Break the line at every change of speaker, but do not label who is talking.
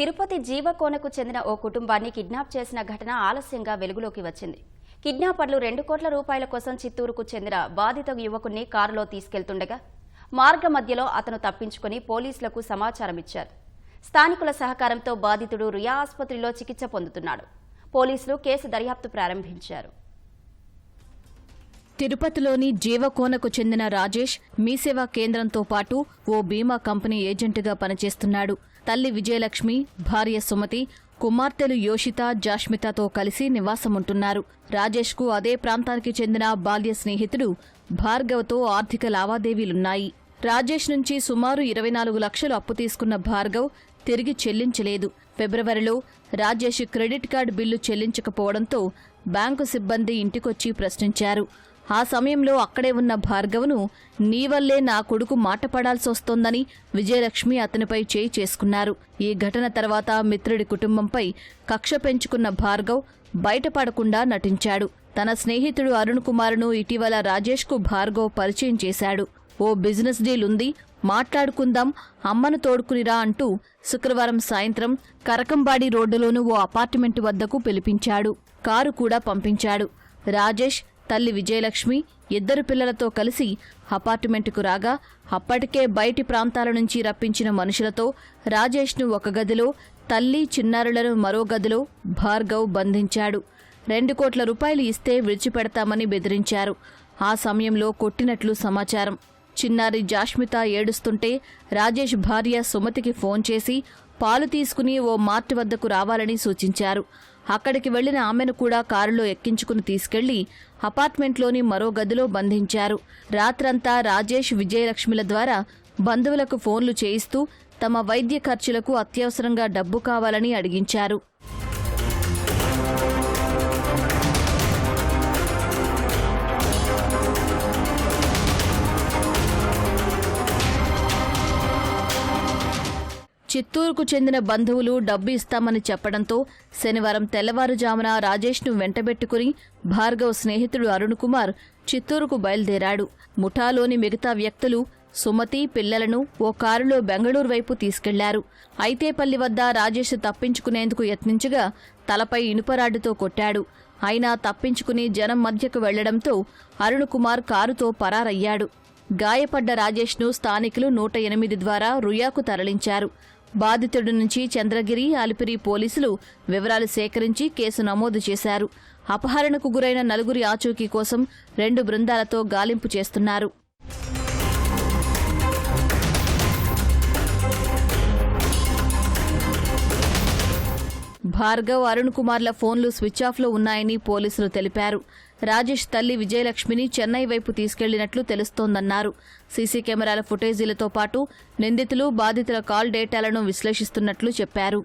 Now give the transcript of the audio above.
తిరుపతి జీవకోనకు చెందిన ఓ కుటుంబాన్ని కిడ్నాప్ చేసిన ఘటన ఆలస్యంగా వెలుగులోకి వచ్చింది. కిడ్నాపర్లు రెండు కోట్ల రూపాయల కోసం చిత్తూరుకు చెందిన బాధిత యువకుణ్ణి కారులో తీసుకెళ్తుండగా మార్గ మధ్యలో అతను తప్పించుకుని పోలీసులకు సమాచారం ఇచ్చారు. స్థానికుల సహకారంతో బాధితుడు రియా ఆసుపత్రిలో చికిత్స పొందుతున్నాడు. పోలీసులు కేసు దర్యాప్తు ప్రారంభించారు.
తిరుపతిలోని జీవకోనకు చెందిన రాజేష్ మీసేవా కేంద్రంతో పాటు ఓ బీమా కంపెనీ ఏజెంటుగా పనిచేస్తున్నాడు. తల్లి విజయలక్ష్మి భార్య సుమతి కుమార్తెలు యోషిత జాష్మితతో కలిసి నివాసముంటున్నారు. రాజేష్కు అదే ప్రాంతానికి చెందిన బాల్య స్నేహితుడు భార్గవ్తో ఆర్థిక లావాదేవీలున్నాయి. రాజేష్ నుంచి సుమారు ఇరవై నాలుగు లక్షలు అప్పు తీసుకున్న భార్గవ్ తిరిగి చెల్లించలేదు. ఫిబ్రవరిలో రాజేష్ క్రెడిట్ కార్డు బిల్లు చెల్లించకపోవడంతో బ్యాంకు సిబ్బంది ఇంటికొచ్చి ప్రశ్నించారు. ఆ సమయంలో అక్కడే ఉన్న భార్గవ్ను నీ వల్లే నా కొడుకు మాట పడాల్సొస్తోందని విజయలక్ష్మి అతనిపై చేయి చేసుకున్నారు. ఈ ఘటన తర్వాత మిత్రుడి కుటుంబంపై కక్ష పెంచుకున్న భార్గవ్ బయటపడకుండా నటించాడు. తన స్నేహితుడు అరుణ్ కుమార్ను ఇటీవల రాజేష్కు భార్గవ్ పరిచయం చేశాడు. ఓ బిజినెస్ డీల్ ఉంది మాట్లాడుకుందాం అమ్మను తోడుకునిరా అంటూ శుక్రవారం సాయంత్రం కరకంబాడి రోడ్డులోని ఓ అపార్ట్మెంట్ వద్దకు పిలిపించాడు. కారు కూడా పంపించాడు. రాజేష్ తల్లి విజయలక్ష్మి ఇద్దరు పిల్లలతో కలిసి అపార్ట్మెంటుకు రాగా అప్పటికే బయటి ప్రాంతాల నుంచి రప్పించిన మనుషులతో రాజేష్ను ఒక గదిలో తల్లి చిన్నారులను మరో గదిలో భార్గవ్ బంధించాడు. రెండు కోట్ల రూపాయలు ఇస్తే విడిచిపెడతామని బెదిరించారు. ఆ సమయంలో కొట్టినట్లు సమాచారం. చిన్నారి జాష్మిత ఏడుస్తుంటే రాజేష్ భార్య సుమతికి ఫోన్ చేసి పాలు తీసుకుని ఓ మార్ట్ వద్దకు రావాలని సూచించారు. అక్కడికి వెళ్ళిన ఆమెను కూడా కారులో ఎక్కించుకుని తీసుకెళ్ళి అపార్ట్మెంట్లోని మరో గదిలో బంధించారు. రాత్రంతా రాజేష్ విజయలక్ష్మిల ద్వారా బంధువులకు ఫోన్లు చేయిస్తూ తమ వైద్య ఖర్చులకు అత్యవసరంగా డబ్బు కావాలని అడిగించారు. చిత్తూరుకు చెందిన బంధువులు డబ్బు ఇస్తామని చెప్పడంతో శనివారం తెల్లవారుజామున రాజేష్ను వెంటబెట్టుకుని భార్గవ్ స్నేహితుడు అరుణ్ కుమార్ చిత్తూరుకు బయలుదేరాడు. ముఠాలోని మిగతా వ్యక్తులు సుమతి పిల్లలను ఓ కారులో బెంగళూరు వైపు తీసుకెళ్ళారు. అయితేపల్లి వద్ద రాజేష్ తప్పించుకునేందుకు యత్నించగా తలపై ఇనుపరాడుతో కొట్టాడు. అయినా తప్పించుకుని జనం మధ్యకు వెళ్ళడంతో అరుణ్ కుమార్ కారుతో పరారయ్యాడు. గాయపడ్డ రాజేష్ను స్థానికులు నూట ఎనిమిది ద్వారా రుయాకు తరలించారు. బాధితుడి నుంచి చంద్రగిరి అలిపిరి పోలీసులు వివరాలు సేకరించి కేసు నమోదు చేశారు. అపహరణకు గురైన నలుగురి ఆచూకీ కోసం రెండు బృందాలతో గాలింపు చేస్తున్నారు. భార్గవ్ అరుణ్ కుమార్ల ఫోన్లు స్విచ్ ఆఫ్లో ఉన్నాయని పోలీసులు తెలిపారు. రాజేష్ తల్లి విజయలక్ష్మిని చెన్నై వైపు తీసుకెళ్ళినట్లు తెలుస్తోందన్నారు. సీసీ కెమెరాల ఫుటేజీలతో పాటు నిందితులు బాధితుల కాల్ డేటాలను విశ్లేషిస్తున్నట్లు చెప్పారు.